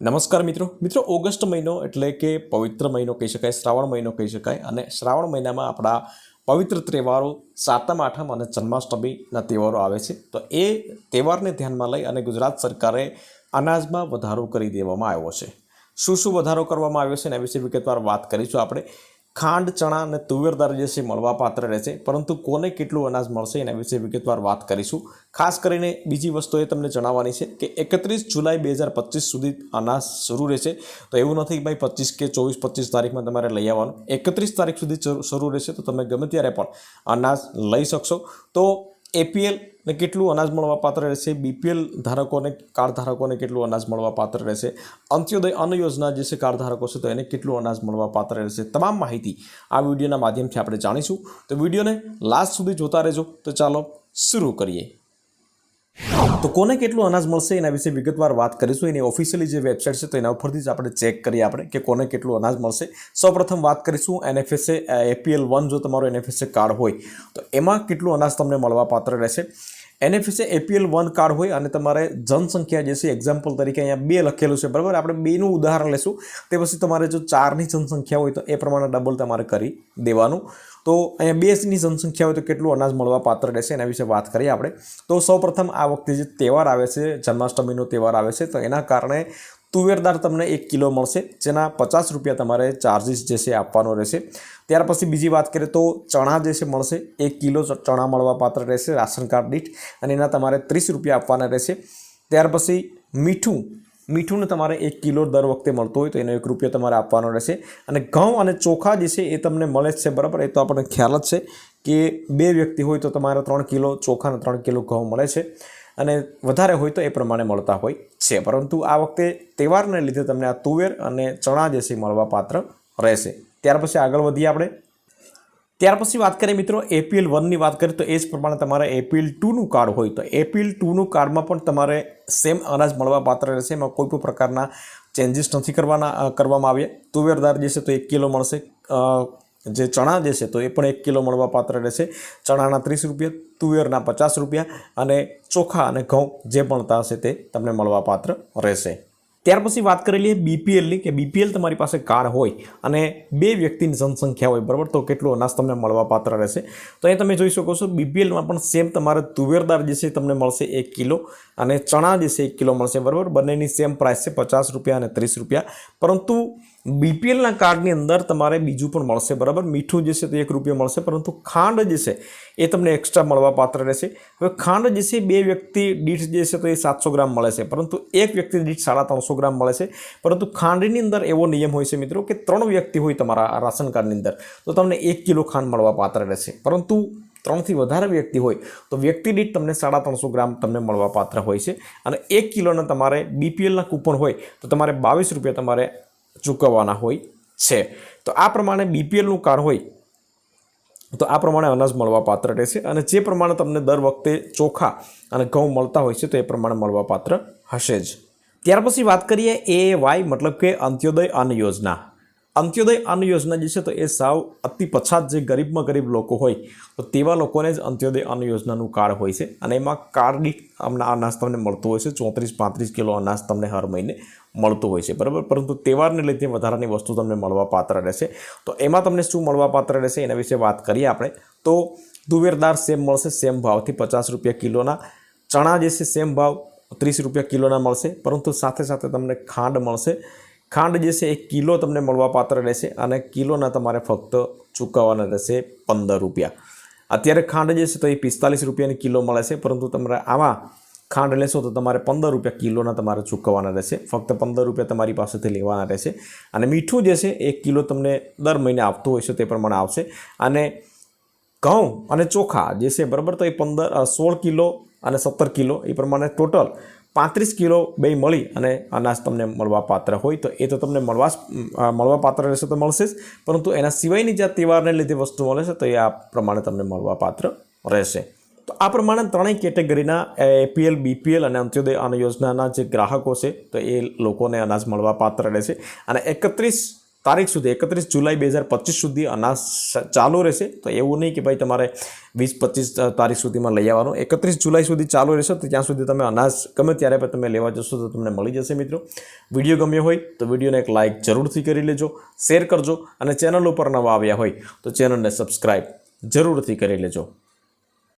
નમસ્કાર મિત્રો. મિત્રો, ઓગસ્ટ મહિનો એટલે કે પવિત્ર મહિનો કહી શકાય, શ્રાવણ મહિનો કહી શકાય અને શ્રાવણ મહિનામાં આપણા પવિત્ર તહેવારો સાતમ, આઠમ અને જન્માષ્ટમીના તહેવારો આવે છે. તો એ તહેવારને ધ્યાનમાં લઈ અને ગુજરાત સરકારે અનાજમાં વધારો કરી દેવામાં આવ્યો છે. શું શું વધારો કરવામાં આવ્યો છે એના વિશે વિગતવાર વાત કરીશું આપણે. ખાંડ, ચણા અને તુવેર દાળ જે છે મળવાપાત્ર રહેશે. પરંતુ કોને કેટલું અનાજ મળશે એના વિશે વિગતવાર વાત કરીશું. ખાસ કરીને બીજી વસ્તુ એ તમને જણાવવાની છે કે એકત્રીસ જુલાઈ બે હજાર પચીસ સુધી અનાજ શરૂ રહેશે. તો એવું નથી ભાઈ પચીસ કે ચોવીસ, પચીસ તારીખમાં તમારે લઈ આવવાનું. એકત્રીસ તારીખ સુધી શરૂ રહેશે તો તમે ગમે ત્યારે પણ અનાજ લઈ શકશો. તો એપીએલ ને કેટલું અનાજ મળવા પાત્ર રહેશે? બીપીએલ ધારકોને કાર્ડ ધારકોને કેટલું અનાજ મળવા પાત્ર રહેશે? અંત્યોદય અન્ન યોજના જે છે કાર્ડ ધારકો છે, તો એને કેટલું અનાજ મળવા પાત્ર રહેશે? તમામ માહિતી આ વિડીયોના માધ્યમથી આપણે જાણીશું. તો વિડીયોને લાસ્ટ સુધી જોતા રહેજો. તો ચાલો, શરૂ કરીએ. તો કોને કેટલું અનાજ મળશે એના વિશે વિગતવાર વાત કરીશું. એની ઓફિશિયલી જે વેબસાઇટ છે તો એના ઉપરથી જ આપણે ચેક કરીએ આપણે કે કોને કેટલું અનાજ મળશે. સૌપ્રથમ વાત કરીશું એનએફએસએ એપીએલ વન જો તમારો એનએફએસએ કાર્ડ હોય, તો એમાં કેટલું અનાજ તમને મળવા પાત્ર રહેશે? એનએફએસએ એપીએલ વન કાર્ડ હોય અને તમારે જનસંખ્યા જે છે એક્ઝામ્પલ તરીકે અહીંયા બે લખેલું છે, બરાબર? આપણે બેનું ઉદાહરણ લેશું. તે પછી તમારે જો ચારની જનસંખ્યા હોય તો એ પ્રમાણે ડબલ તમારે કરી દેવાનું. તો અહીંયા બેની જનસંખ્યા હોય તો કેટલું અનાજ મળવા પાત્ર રહેશે એના વિશે વાત કરીએ આપણે. તો સૌપ્રથમ આ વખતે જે તહેવાર આવે છે, જન્માષ્ટમીનો તહેવાર આવે છે, તો એના કારણે તુવેર દાળ તમને એક કિલો મળશે, જેના પચાસ રૂપિયા તમારે ચાર્જિસ જે છે આપવાનો રહેશે. ત્યાર પછી બીજી વાત કરીએ તો ચણા જે છે મળશે, એક કિલો ચણા મળવા પાત્ર રહેશે, રાશન કાર્ડ દીઠ, અને એના તમારે ત્રીસ રૂપિયા આપવાના રહેશે. ત્યાર પછી મીઠું, મીઠુંને તમારે એક કિલો દર વખતે મળતું હોય તો એનો એક રૂપિયો તમારે આપવાનો રહેશે. અને ઘઉં અને ચોખા જે છે એ તમને મળે જ છે, બરાબર? એ તો આપણને ખ્યાલ જ છે કે બે વ્યક્તિ હોય તો તમારે ત્રણ કિલો ચોખા અને ત્રણ કિલો ઘઉં મળે છે. અને વધારે હોય તો એ પ્રમાણે મળતા હોય છે. પરંતુ આ વખતે તહેવારને લીધે તમને આ તુવેર અને ચણા જે છે મળવા પાત્ર રહેશે. ત્યાર પછી આગળ વધીએ આપણે. ત્યાર પછી વાત કરીએ મિત્રો એપીએલ વનની વાત કરીએ તો એ જ પ્રમાણે તમારે એપીએલ ટુનું કાર્ડ હોય તો એપીએલ ટુનું કાર્ડમાં પણ તમારે સેમ અનાજ મળવા પાત્ર રહેશે. એમાં કોઈ પણ પ્રકારના ચેન્જીસ નથી કરવાના કરવામાં આવ્યા. તુવેર દાળ જે છે તો એક કિલો મળશે. જે ચણા જે છે તો એ પણ એક કિલો મળવા પાત્ર રહેશે. ચણાના ત્રીસ રૂપિયા, તુવેરના પચાસ રૂપિયા અને ચોખા અને ઘઉં જે પણ હશે તે તમને મળવા પાત્ર રહેશે. ત્યાર પછી વાત કરી લઈએ બીપીએલની કે બીપીએલ તમારી પાસે કાર્ડ હોય અને બે વ્યક્તિની જનસંખ્યા હોય, બરાબર? તો કેટલો અનાજ તમને મળવાપાત્ર રહેશે? તો એ તમે જોઈ શકો છો બીપીએલમાં પણ સેમ તમારે તુવેરદાર જે છે તમને મળશે એક કિલો અને ચણા જે છે એક કિલો મળશે, બરાબર? બંનેની સેમ પ્રાઇસ છે પચાસ રૂપિયા અને ત્રીસ રૂપિયા. પરંતુ બીપીએલના કાર્ડની અંદર તમારે બીજું પણ મળશે, બરાબર? મીઠું જે છે તો એક રૂપિયો મળશે, પરંતુ ખાંડ જે છે એ તમને એક્સ્ટ્રા મળવા પાત્ર રહેશે. હવે ખાંડ જે છે બે વ્યક્તિ દીઠ જે છે તો એ સાતસો ગ્રામ મળે છે, પરંતુ એક વ્યક્તિ દીઠ સાડા ત્રણસો ગ્રામ મળે છે. પરંતુ ખાંડની અંદર એવો નિયમ હોય છે મિત્રો કે ત્રણ વ્યક્તિ હોય તમારા રાશન કાર્ડની અંદર, તો તમને એક કિલો ખાંડ મળવા પાત્ર રહેશે. પરંતુ ત્રણથી વધારે વ્યક્તિ હોય, તો વ્યક્તિ દીઠ તમને સાડા ત્રણસો ગ્રામ તમને મળવા પાત્ર હોય છે. અને એક કિલોના તમારે બીપીએલના કૂપન હોય, તો તમારે બાવીસ રૂપિયા તમારે ચૂકવવાના હોય છે. તો આ પ્રમાણે બીપીએલનું કાર્ડ હોય, તો આ પ્રમાણે અનાજ મળવા પાત્ર રહેશે અને જે પ્રમાણે તમને દર વખતે ચોખા અને ઘઉં મળતા હોય છે, તો એ પ્રમાણે મળવા પાત્ર હશે જ. ત્યાર પછી વાત કરીએ એ વાય મતલબ કે અંત્યોદય અન્ન યોજના. અંત્યોદય અન્ન યોજના જે છે તો એ સાવ અતિ પછાત જે ગરીબમાં ગરીબ લોકો હોય, તો તેવા લોકોને જ અંત્યોદય અન્ન યોજનાનું કાર્ડ હોય છે. અને એમાં કાર્ડ દીઠ અનાજ તમને મળતું હોય છે, ચોત્રીસ પાંત્રીસ કિલો અનાજ તમને હર મહિને મળતું હોય છે, બરાબર? પરંતુ તહેવારને લીધે વધારાની વસ્તુ તમને મળવા પાત્ર રહેશે. તો એમાં તમને શું મળવા પાત્ર રહેશે એના વિશે વાત કરીએ આપણે. તો તુવેરદાર સેમ મળશે, સેમ ભાવથી પચાસ રૂપિયા કિલોના. ચણા જે છે સેમ ભાવ, ત્રીસ રૂપિયા કિલોના મળશે, પરંતુ સાથે સાથે તમને ખાંડ મળશે. ખાંડ જે છે એ કિલો તમને મળવા પાત્ર રહેશે અને કિલોના તમારે ફક્ત ચૂકવવાના રહેશે પંદર રૂપિયા. અત્યારે ખાંડ જે છે તો એ પિસ્તાલીસ રૂપિયાની કિલો મળે છે, પરંતુ તમારે આમાં ખાંડ લેશો તો તમારે પંદર રૂપિયા કિલોના તમારે ચૂકવવાના રહેશે. ફક્ત પંદર રૂપિયા તમારી પાસેથી લેવાના રહેશે. અને મીઠું જે છે એક કિલો તમને દર મહિને આપતું હોય છે તે પ્રમાણે આવશે. અને ઘઉં અને ચોખા જે છે બરાબર તો એ પંદર, સોળ કિલો અને સત્તર કિલો એ પ્રમાણે ટોટલ પાંત્રીસ કિલો બે મળી અને અનાજ તમને મળવા પાત્ર હોય તો એ તો તમને મળવા મળવાપાત્ર મળવા પાત્ર રહેશે તો મળશે જ. પરંતુ એના સિવાયની જે તહેવારને લીધે વસ્તુ મળે છે તો એ આ પ્રમાણે તમને મળવા પાત્ર રહેશે. તો આ પ્રમાણે ત્રણેય કેટેગરીના એપીએલ, બીપીએલ અને અંત્યોદય અન્ન યોજનાના જે ગ્રાહકો છે તો એ લોકોને અનાજ મળવા પાત્ર રહેશે. અને એકત્રીસ તારીખ સુધી એકત્રીસ જુલાઈ બે હજાર પચીસ સુધી અનાજ ચાલુ રહેશે. તો એવું નહીં કે ભાઈ તમારે વીસ, પચીસ તારીખ સુધીમાં લઈ આવવાનું. એકત્રીસ જુલાઈ સુધી ચાલુ રહેશે તો ત્યાં સુધી તમે અનાજ ગમે ત્યારે પણ તમે લેવા જશો તો તમને મળી જશે મિત્રો. વીડિયો ગમ્યો હોય તો વિડીયોને એક લાઇક જરૂરથી કરી લેજો, શેર કરજો અને ચેનલ ઉપર નવા આવ્યા હોય તો ચેનલને સબસ્ક્રાઈબ જરૂરથી કરી લેજો.